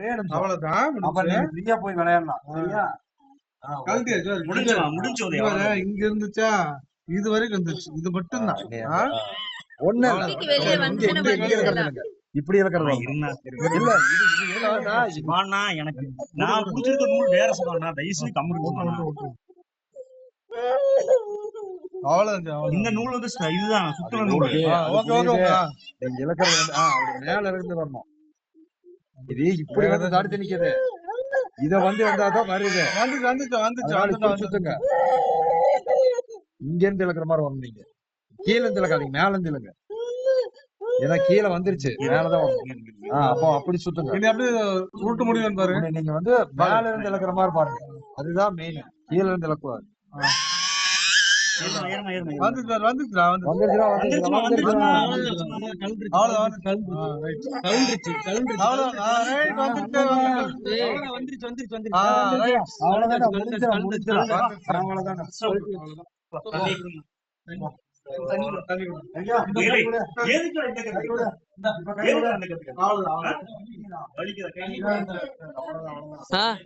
ஒரே நிமிஷம் அவ்வளவுதான் அப்ப ஃப்ரீயா போய் விளையாடலாம் சரியா? இங்க இருந்துச்சா? இது வரைக்கும் இருந்துச்சு. இது மட்டும் தான். ஒண்ணு. இப்படி இருக்கிறது இல்ல எனக்கு நான் குடிச்சிருக்க நூல் வேற சிவானா தயவு செஞ்சு கம்முனு சிவானா. அவ்வளவுதான் அவ்வளவுதான். இந்த நூல் வந்து ச- இதுதான் சுத்துற நூல். மேல இருந்து வரணும். இது இப்படி வந்து தடுத்து நிக்குது இத வந்து வந்தாதான் வருது. வந்துச்சு வந்துச்சு வந்துச்சு அதனால சுத்துங்க. இங்க இருந்து இழக்கிற மாதிரி வரணும் நீங்க. கீழ இருந்து இழக்காதீங்க மேல இருந்து இழுங்க ஏன்னா கீழே வந்துருச்சு மேலதான் ஆ, அப்போ அப்படி சுத்துங்க. இனி அப்படியே உருட்டு முடியும் பாரு இப்படி நீங்க வந்து மேல இருந்து இழக்கிற மாதிரி பாருங்க. அதுதான் மெயின் கீழ இருந்து இழக்கூடாது அவ்வளவுதான்